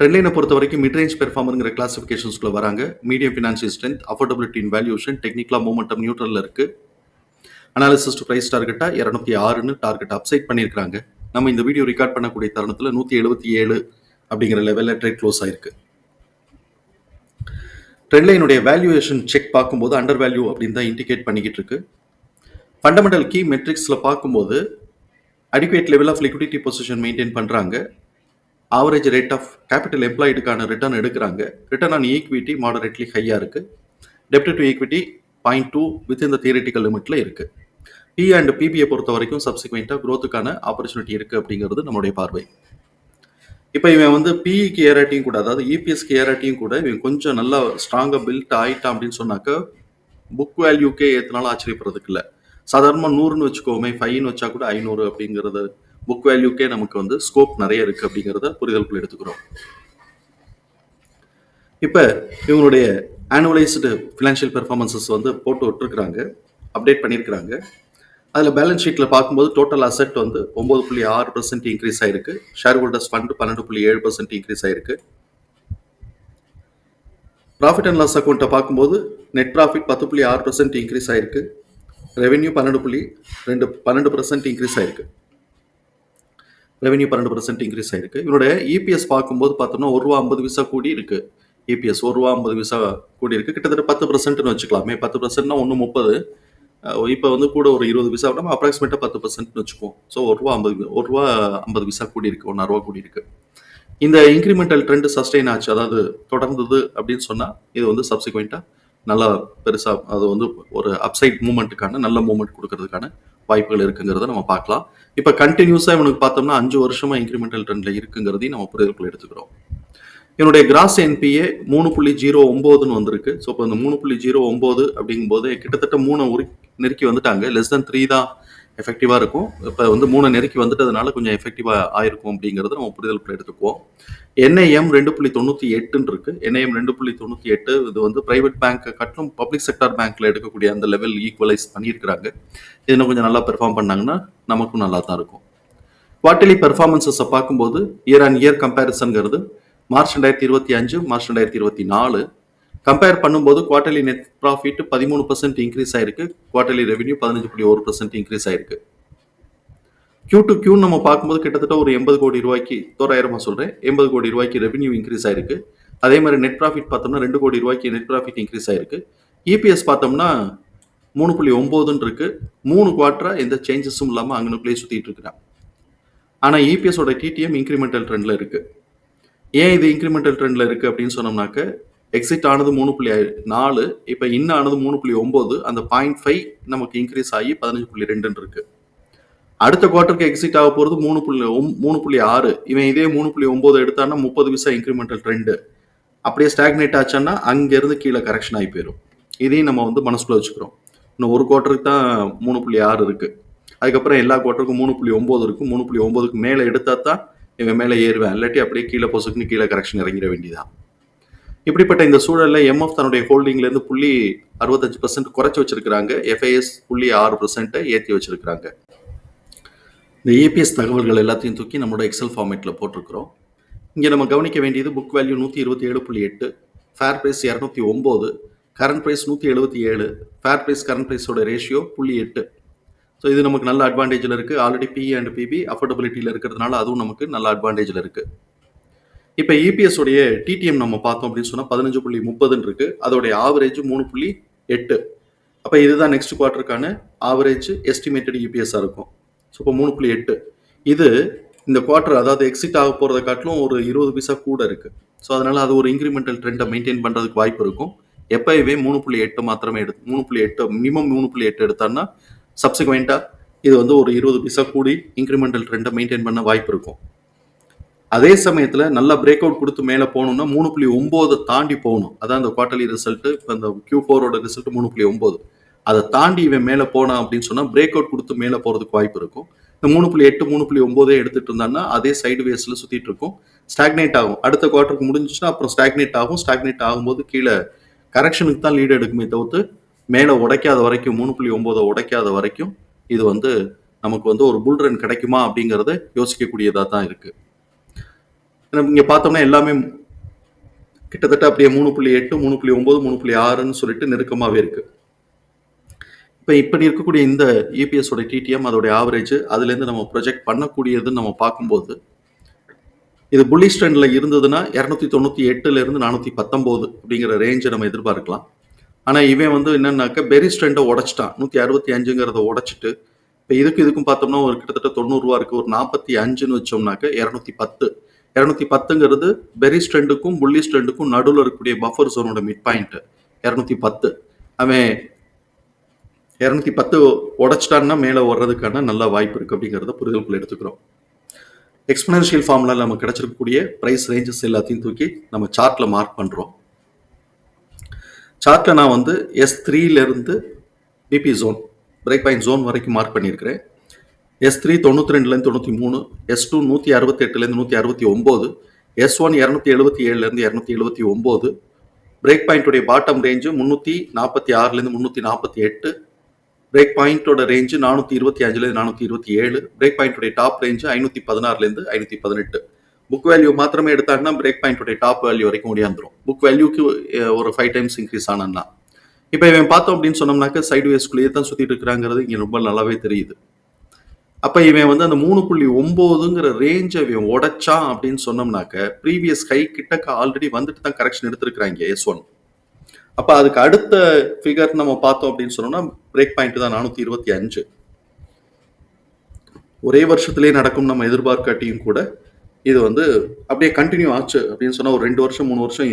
ட்ரெண்ட்லைனை பொறுத்த வரைக்கும் மிட்ரேஞ்ச் பெர்ஃபார்மருங்கிற கிளாசிஃபிகேஷன்ஸ்குள்ள வராங்க medium financial strength affordability in valuation டெக்னிக்கலாக மூமெண்டம் நியூட்ரலில் இருக்குது அனாலிசிஸ்ட் ப்ரைஸ் டார்கெட்டாக இரநூத்தி ஆறுன்னு டார்கெட் அப்சைட் பண்ணியிருக்காங்க நம்ம இந்த வீடியோ ரெக்கார்ட் பண்ணக்கூடிய தருணத்தில் நூற்றி எழுபத்தி ஏழு அப்படிங்கிற லெவலில் ட்ரேட் க்ளோஸ் ஆயிருக்கு. ட்ரெண்ட்லைனுடைய வேல்யூவேஷன் செக் பார்க்கும்போது அண்டர் வேல்யூ அப்படின்னு தான் இண்டிகேட் பண்ணிக்கிட்டு இருக்கு. ஃபண்டமெண்டல் கீ மெட்ரிக்ஸில் பார்க்கும்போது adequate level of liquidity position maintain பண்ணுறாங்க ஆவரேஜ் ரேட் ஆஃப் கேபிட்டல் எம்ப்ளாய்டுக்கான ரிட்டர்ன் எடுக்கிறாங்க. ரிட்டர்ன் ஆன் ஈக்விட்டி மாடரேட்லி ஹையாக இருக்குது டெப்ட் to equity point two with இந்த தியரிட்டிக்கல் லிமிட்டில் இருக்குது பி அண்ட் பிபியை பொறுத்த வரைக்கும் சப்சிக்வெண்ட்டாக க்ரோத்துக்கான ஆப்பர்ச்சுனிட்டி இருக்குது அப்படிங்கிறது நம்மளுடைய பார்வை. இப்போ இவன் வந்து பிஇக்கு ஏராட்டியும் கூட அதாவது இபிஎஸ்க்கு ஏராட்டியும் கூட இவன் கொஞ்சம் நல்லா ஸ்ட்ராங்காக பில்ட் ஆகிட்டான் அப்படின்னு சொன்னாக்க புக் வேல்யூக்கே ஏற்றினாலும் ஆச்சரியப்படுறதுக்கு இல்லை. சாதாரணமாக நூறுன்னு வச்சுக்கோமே ஃபைன்னு வச்சா கூட ஐநூறு அப்படிங்கிறது புக் வேல்யூக்கே நமக்கு வந்து ஸ்கோப் நிறைய இருக்கு அப்படிங்கிறத புரிதலுக்குள் எடுத்துக்கிறோம். இப்போ இவங்களுடைய ஆனுவலைஸ்டு ஃபினான்ஷியல் பெர்ஃபார்மன்சஸ் வந்து போட்டு விட்டுருக்குறாங்க அப்டேட் பண்ணியிருக்கிறாங்க அதில் பேலன்ஸ் ஷீட்டில் பார்க்கும்போது டோட்டல் அசெட் வந்து ஒம்பது புள்ளி ஆறு பர்சன்ட் இன்க்ரீஸ் ஆயிருக்கு. ஷேர் ஹோல்டர்ஸ் ஃபண்ட் பன்னெண்டு புள்ளி ஏழு பர்சன்ட் இன்க்ரீஸ் ஆயிருக்கு. ப்ராஃபிட் அண்ட் லாஸ் அக்கௌண்ட்டை பார்க்கும்போது நெட் ப்ராஃபிட் பத்து புள்ளி ஆறு பர்சன்ட் இன்க்ரீஸ் ஆயிருக்கு. ரெவென்யூ பன்னெண்டு புள்ளி ரெண்டு பன்னெண்டு பர்சன்ட் இன்க்ரீஸ் ஆயிருக்கு. ரெவென்யூ பன்னெண்டு பர்சன்ட் இன்க்ரீஸ் ஆயிருக்கு. இவருடைய இபிஎஸ் பார்க்கும்போது பார்த்தோம்னா ஒரு ரூபா ஐம்பது விசா கூடி இருக்கு. இபிஎஸ் ஒரு ரூபா ஐம்பது விசா கூடி இருக்கு. கிட்டத்தட்ட பத்து பர்சன்ட்னு வச்சுக்கலாமே. பத்து பர்சன்ட்னா ஒன்று முப்பது. இப்போ வந்து கூட ஒரு இருபது விசா நம்ம அப்ராக்சிமேட்டாக பத்து பர்சன்ட்னு வச்சுக்குவோம். ஸோ ஒரு ரூபா ஐம்பது ஒரு ரூபா ஐம்பது விசா கூடி இருக்கு. ஒன்றரை ரூபா கூடி இருக்கு. இந்த இன்க்ரிமெண்டல் ட்ரெண்ட் சஸ்டெயின் ஆச்சு. அதாவது தொடர்ந்தது அப்படின்னு சொன்னால் இது வந்து சப்சிக்வெண்ட்டாக நல்லா பெருசாக அது வந்து ஒரு அப்சைட் மூமெண்ட்டுக்கான நல்ல மூமெண்ட் கொடுக்கறதுக்கான வாய்ப்புகள் இருக்குங்கிறத நம்ம பார்க்கலாம். இப்போ கண்டினியூஸாக இவனுக்கு பார்த்தோம்னா அஞ்சு வருஷமா இன்க்ரிமெண்டல் ட்ரெண்ட்ல இருக்குங்கிறதையும் நம்ம புரிதலுக்குள்ள எடுத்துக்கிறோம். இவனுடைய கிராஸ் என்பிஏ மூணு புள்ளி ஜீரோ ஒம்போதுன்னு வந்திருக்கு. ஸோ இப்போ இந்த மூணு புள்ளி ஜீரோ ஒம்பது அப்படிங்கும்போது கிட்டத்தட்ட மூணு உரி நெருக்கி வந்துட்டாங்க. லெஸ் தென் த்ரீ தான் எஃபெக்டிவாக இருக்கும். இப்போ வந்து மூணு நெருக்கி வந்துட்டதுனால கொஞ்சம் எஃபெக்டிவாக ஆயிருக்கும் அப்படிங்கிறத நம்ம புரிதலுக்குள்ள எடுத்துக்குவோம். என்ஐஎம் ரெண்டு புள்ளி தொண்ணூற்றி எட்டுன்னு இருக்கு என்ஐஎம் ரெண்டு புள்ளி தொண்ணூற்றி எட்டு இது வந்து பிரைவேட் பேங்க் கட்டணும். பப்ளிக் செக்டார் பேங்க்ல எடுக்கக்கூடிய அந்த லெவல் ஈக்குவலைஸ் பண்ணியிருக்கிறாங்க. இதில் இன்னும் கொஞ்சம் நல்லா பெர்ஃபார்ம் பண்ணாங்கன்னா நமக்கும் நல்லா தான் இருக்கும். குவார்டர்லி பெர்ஃபார்மன்ஸஸை பார்க்கும்போது இயர் அண்ட் இயர் கம்பேரிசன்கிறது மார்ச் ரெண்டாயிரத்தி இருபத்தி அஞ்சு மார்ச் ரெண்டாயிரத்தி இருபத்தி நாலு. கம்பேர் பண்ணும்போது குவார்டர்லி நெட் ப்ராஃபிட் பதிமூணு பர்சன்ட் இன்க்ரீஸ் ஆயிருக்கு. குவார்டர்லி ரெவன்யூ பதினஞ்சு புள்ளி ஒரு பர்சன்ட் இன்க்ரீஸ் ஆயிருக்கு. கியூ டு கியூ நம்ம பார்க்கும்போது கிட்டத்தட்ட ஒரு எண்பது கோடி ரூபாய்க்கு தோராயிரமா சொல்றேன். எண்பது கோடி ரூபாய்க்கு ரெவன்யூ இன்க்ரீஸ் ஆயிருக்கு. அதே மாதிரி நெட் ப்ராஃபிட் பார்த்தோம்னா ரெண்டு கோடி ரூபாய்க்கு நெட் ப்ராஃபிட் இன்க்ரீஸ் ஆயிருக்கு. இபிஎஸ் பார்த்தோம்னா மூணு புள்ளி ஒம்போதுன்னு இருக்கு. மூணு குவார்ட்டராக எந்த சேஞ்சஸும் இல்லாமல் அங்கனுக்குள்ளேயே சுற்றிட்டு இருக்கிறான் ஆனால் இபிஎஸோட டிடிஎம் இன்க்ரிமெண்டல் ட்ரெண்டில் இருக்கு. ஏன் இது இன்க்ரிமெண்டல் ட்ரெண்டில் இருக்கு அப்படின்னு சொன்னோம்னாக்க எக்ஸிட் ஆனது மூணு புள்ளி நாலு இப்போ இன்னானது மூணு புள்ளி ஒம்பது அந்த பாயிண்ட் ஃபைவ் நமக்கு இன்க்ரீஸ் ஆகி பதினஞ்சு புள்ளி ரெண்டுன்னு இருக்கு. அடுத்த குவார்ட்டருக்கு எக்ஸிட் ஆக போகிறது மூணு புள்ளி ஒம்- மூணு புள்ளி ஆறு. இவன் இதே மூணு புள்ளி ஒம்பது எடுத்தான்னா முப்பது விசா இன்க்ரிமெண்டல் ட்ரெண்டு அப்படியே ஸ்டாக்னேட் ஆச்சுன்னா அங்கேருந்து கீழே கரெக்ஷன் ஆகி போயிடும் இதையும் நம்ம வந்து மனசுக்குள்ள வச்சுக்கிறோம். இன்னும் ஒரு குவார்ட்டருக்கு தான் மூணு புள்ளி ஆறு இருக்குது அதுக்கப்புறம் எல்லா குவார்ட்டருக்கும் மூணு புள்ளி ஒம்பது இருக்கும் மூணு புள்ளி ஒம்பதுக்கு மேலே எடுத்தா தான் இவன் மேலே ஏறுவேன். இல்லாட்டி அப்படியே கீழே பொசுக்குன்னு கீழே கரெக்ஷன் இறங்கிட வேண்டியதான் இப்படிப்பட்ட இந்த சூழலில் எம்எஃப் தன்னுடைய ஹோல்டிங்லேருந்து புள்ளி அறுபத்தஞ்சு பர்சன்ட் குறைச்சி வச்சிருக்கிறாங்க. எஃப்ஐஎஸ் புள்ளி ஆறு பர்சன்ட்டை ஏற்றி வச்சிருக்காங்க இந்த ஏபிஎஸ் தகவல்கள் எல்லாத்தையும் தூக்கி நம்மளோட எக்ஸல் ஃபார்மேட்டில் போட்டிருக்கிறோம். இங்கே நம்ம கவனிக்க வேண்டியது புக் வேல்யூ நூற்றி இருபத்தி ஏழு புள்ளி எட்டு ஃபேர் ப்ரைஸ் இரநூத்தி ஒம்பது கரண்ட் ப்ரைஸ் நூற்றி எழுபத்தி ஏழு ஃபேர் ப்ரைஸ் கரண்ட் ப்ரைஸோட ரேஷியோ புள்ளி எட்டு. ஸோ இது நமக்கு நல்ல அட்வான்டேஜில் இருக்குது ஆல்ரெடி பிஇ அண்ட் பிபி அஃபோர்டபிலிட்டியில் இருக்கிறதுனால அதுவும் நமக்கு நல்ல அட்வான்டேஜில் இருக்குது இப்போ இபிஎஸ் உடைய டிடிஎம் நம்ம பார்த்தோம் அப்படின்னு சொன்னால் பதினஞ்சு புள்ளி முப்பதுன்னு இருக்குது அதோடைய ஆவரேஜ் மூணு புள்ளி எட்டு. அப்போ இதுதான் நெக்ஸ்ட் குவார்ட்டருக்கான ஆவரேஜ் எஸ்டிமேட்டட் இபிஎஸ்ஸாக இருக்கும். ஸோ இப்போ மூணு புள்ளி எட்டு. இது இந்த குவார்ட்டர் அதாவது எக்ஸிட் ஆக போகிறத காட்டிலும் ஒரு இருபது பைசா கூட இருக்குது ஸோ அதனால் அது ஒரு இன்க்ரிமெண்டல் ட்ரெண்டை மெயின்டைன் பண்ணுறதுக்கு வாய்ப்பு இருக்கும். எப்பயுமே மூணு புள்ளி எட்டு மாத்திரமே எடுத்து மூணு புள்ளி எட்டு மினிமம் மூணு புள்ளி எட்டு எடுத்தான்னா சப்சிக்வெண்ட்டாக இது வந்து ஒரு இருபது பைசா கூடி இன்க்ரிமெண்டல் ட்ரெண்டை மெயின்டைன் பண்ண வாய்ப்பு இருக்கும். அதே சமயத்தில் நல்ல பிரேக் அவுட் கொடுத்து மேலே போகணும்னா மூணு புள்ளி ஒம்போது தாண்டி போகணும். அதான் அந்த குவார்டர்லி ரிசல்ட்டு இப்போ இந்த கியூ ஃபோரோட ரிசல்ட் மூணு புள்ளி ஒம்போது. அதை தாண்டி இவன் மேல போனான் அப்படின்னு சொன்னா பிரேக் அவுட் கொடுத்து மேல போறதுக்கு வாய்ப்பு இருக்கும். இந்த மூணு புள்ளி எட்டு மூணு புள்ளி ஒன்பதே எடுத்துட்டு இருந்தான்னா அதே சைடு வேஸ்ல சுத்திட்டு இருக்கும். ஸ்டாக்னேட் ஆகும். அடுத்த குவார்டருக்கு முடிஞ்சிச்சுன்னா அப்புறம் ஸ்டாக்னேட் ஆகும். ஸ்டாக்னேட் ஆகும்போது கீழே கரெக்ஷனுக்கு தான் லீடு எடுக்குமே தவிர்த்து மேலே உடைக்காத வரைக்கும் மூணு புள்ளி ஒன்பதை உடைக்காத வரைக்கும் இது வந்து நமக்கு வந்து ஒரு புல் ரன் கிடைக்குமா அப்படிங்கிறத யோசிக்கக்கூடியதாக தான் இருக்கு. நம்ம இங்க பார்த்தோம்னா எல்லாமே கிட்டத்தட்ட அப்படியே மூணு புள்ளி எட்டு மூணு புள்ளி ஒன்பது மூணு புள்ளி ஆறுன்னு சொல்லிட்டு நெருக்கமாகவே இருக்கு. இப்போ இப்படி இருக்கக்கூடிய இந்த E டிடிஎம் அதோடைய ஆவரேஜ் அதுலேருந்து நம்ம ப்ரொஜெக்ட் பண்ணக்கூடியதுன்னு நம்ம பார்க்கும்போது இது புல்லிஷ் ட்ரெண்டில் இருந்ததுன்னா இரநூத்தி தொண்ணூற்றி எட்டுலேருந்து நானூற்றி பத்தொம்போது அப்படிங்கிற ரேஞ்சை நம்ம எதிர்பார்க்கலாம். ஆனால் இவன் வந்து என்னன்னாக்க பெரி ஸ்ட்ரெண்டை உடச்சிட்டான். நூற்றி அறுபத்தி அஞ்சுங்கிறத உடச்சிட்டு இப்போ இதுக்கு இதுக்கும் பார்த்தோம்னா ஒரு கிட்டத்தட்ட தொண்ணூறுரூவா இருக்குது ஒரு நாற்பத்தி அஞ்சுன்னு வச்சோம்னாக்க இரநூத்தி பத்து. இரநூத்தி பத்துங்கிறது பெரி ஸ்ட்ரெண்டுக்கும் புள்ளி ஸ்ட்ரெண்டுக்கும் நடுவில் இருக்கக்கூடிய பஃபர் ஜோனோட மிட் பாயிண்ட்டு இரநூத்தி பத்து. அவன் இரநூத்தி பத்து உடச்சிட்டான்னா மேலே வர்றதுக்கான நல்ல வாய்ப்பு இருக்குது அப்படிங்கிறத புரிதலுக்குள்ள எடுத்துக்கிறோம். எக்ஸ்பனன்ஷியல் ஃபார்முலா நமக்கு கிடச்சிருக்கக்கூடிய ப்ரைஸ் ரேஞ்சஸ் எல்லாத்தையும் தூக்கி நம்ம சார்ட்டில் மார்க் பண்ணுறோம் சார்ட்டில் நான் வந்து S த்ரீலேருந்து PP zone break point zone வரைக்கும் மார்க் பண்ணியிருக்கிறேன். எஸ் த்ரீ தொண்ணூற்றி ரெண்டுலேருந்து தொண்ணூற்றி மூணு எஸ் டூ நூற்றி அறுபத்தெட்டுலேருந்து நூற்றி அறுபத்தி ஒம்பது எஸ் ஒன் இரநூத்தி எழுபத்தி ஏழுலேருந்து இரநூத்தி எழுபத்தி ஒம்பது பிரேக் பாயிண்ட்டுடைய பாட்டம் ரேஞ்சு முந்நூற்றி நாற்பத்தி ஆறுலேருந்து முந்நூற்றி நாற்பத்தி எட்டு பிரேக் பாயிண்டோட ரேஞ்சு நானூற்றி இருபத்தி அஞ்சுலேருந்து நானூற்றி இருபத்தி ஏழு. பிரேக் பாயிண்டோடைய டாப் ரேஞ்சு ஐநூற்றி பதினாறுலேருந்து ஐநூற்றி பதினெட்டு. புக் வேல்யூ மாத்திரமே எடுத்தாங்கன்னா பிரேக் பாயிண்டோடைய டாப் வேல்யூ வரைக்கும் ஓடியாந்துரும். புக் வேல்யூக்கு ஒரு ஃபைவ் டைம்ஸ் இன்க்ரீஸ் ஆனா இப்போ இவன் பார்த்தோம் அப்படின்னு சொன்னோம்னாக்க சைடு வேஸ்க்குள்ளேயே தான் சுற்றிட்டு இருக்கிறாங்கிறது இங்கே ரொம்ப நல்லாவே தெரியுது. அப்போ இவன் வந்து அந்த மூணு புள்ளி ஒம்போதுங்கிற ரேஞ்சை இவன் உடைச்சான் அப்படின்னு சொன்னோம்னாக்க ப்ரீவியஸ் ஹை கிட்டக்க ஆல்ரெடி வந்துட்டு தான் கரெக்ஷன் எடுத்திருக்கிறாங்க எஸ் ஒன் அப்போ அதுக்கு அடுத்த ஃபிகர் நம்ம பார்த்தோம் அப்படின்னு சொன்னோம்னா பிரேக் பாயிண்ட் தான் நானூற்றி இருபத்தி அஞ்சு. ஒரே வருஷத்திலே நடக்கும் நம்ம எதிர்பார்க்காட்டியும் கூட இது வந்து அப்படியே கண்டினியூ ஆச்சு அப்படின்னு சொன்னால் ஒரு ரெண்டு வருஷம் மூணு வருஷம்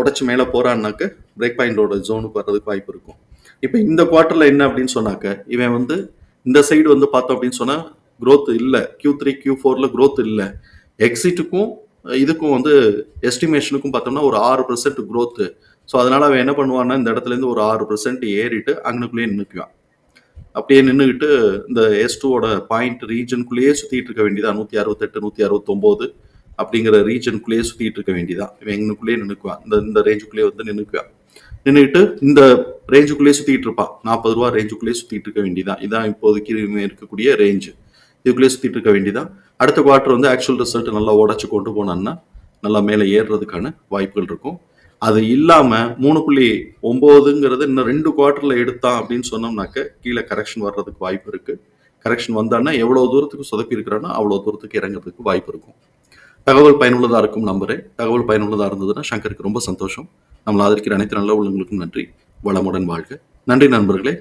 உடச்சி மேலே போறான்னாக்க பிரேக் பாயிண்டோட ஜோனுக்கு வர்றதுக்கு வாய்ப்பு இருக்கும். இப்போ இந்த குவார்ட்டரில் என்ன அப்படின்னு சொன்னாக்க இவன் வந்து இந்த சைடு வந்து பார்த்தோம் அப்படின்னு சொன்னால் க்ரோத் இல்லை. கியூ த்ரீ கியூ ஃபோரில் க்ரோத் இல்லை. எக்ஸிட்டுக்கும் இதுக்கும் வந்து எஸ்டிமேஷனுக்கும் பார்த்தோம்னா ஒரு ஆறு பர்சன்ட் க்ரோத்து ஸோ அதனால அவன் என்ன பண்ணுவான்னா இந்த இடத்துல இருந்து ஒரு ஆறு பர்சன்ட் ஏறிட்டு அங்கனுக்குள்ளேயே நின்றுக்குவான் அப்படியே நின்றுக்கிட்டு இந்த எஸ் டூவோட பாயிண்ட் ரீஜனுக்குள்ளேயே சுற்றிட்டு இருக்க வேண்டியதா நூற்றி அறுபத்தெட்டு நூற்றி அறுபத்தொம்போது அப்படிங்கிற ரீஜனுக்குள்ளேயே சுற்றிட்டு இருக்க வேண்டியதான் இவன் எங்கனுக்குள்ளேயே நின்றுக்குவான் இந்த இந்த ரேஞ்சுக்குள்ளேயே வந்து நின்றுக்குவான் நின்றுக்கிட்டு இந்த ரேஞ்சுக்குள்ளேயே சுற்றிட்டு இருப்பான். நாற்பது ரூபா ரேஞ்சுக்குள்ளேயே சுற்றிட்டு இருக்க வேண்டியதான் இதான் இப்போதைக்கு இவன் இருக்கக்கூடிய ரேஞ்சு இதுக்குள்ளேயே சுற்றிட்டு இருக்க வேண்டியதான் அடுத்த குவார்ட்டர் வந்து ஆக்சுவல் ரிசல்ட் நல்லா உடச்சி கொண்டு போனான்னா நல்லா மேலே ஏறுறதுக்கான வாய்ப்புகள் இருக்கும். அது இல்லாமல் மூணு புள்ளி ஒம்போதுங்கிறது இன்னும் ரெண்டு குவார்ட்டரில் எடுத்தான் அப்படின்னு சொன்னோம்னாக்க கீழே கரெக்ஷன் வர்றதுக்கு வாய்ப்பு இருக்குது கரெக்ஷன் வந்தான்னா எவ்வளோ தூரத்துக்கு சொதப்பி இருக்கிறானோ அவ்வளோ தூரத்துக்கு இறங்குறதுக்கு வாய்ப்பு இருக்கும். தகவல் பயனுள்ளதாக இருக்கும் நம்புறேன். தகவல் பயனுள்ளதாக இருந்ததுன்னா சங்கருக்கு ரொம்ப சந்தோஷம். நம்மளை ஆதரிக்கிற அனைத்து நல்ல உள்ளவங்களுக்கும் நன்றி. வளமுடன் வாழ்க. நன்றி நண்பர்களே.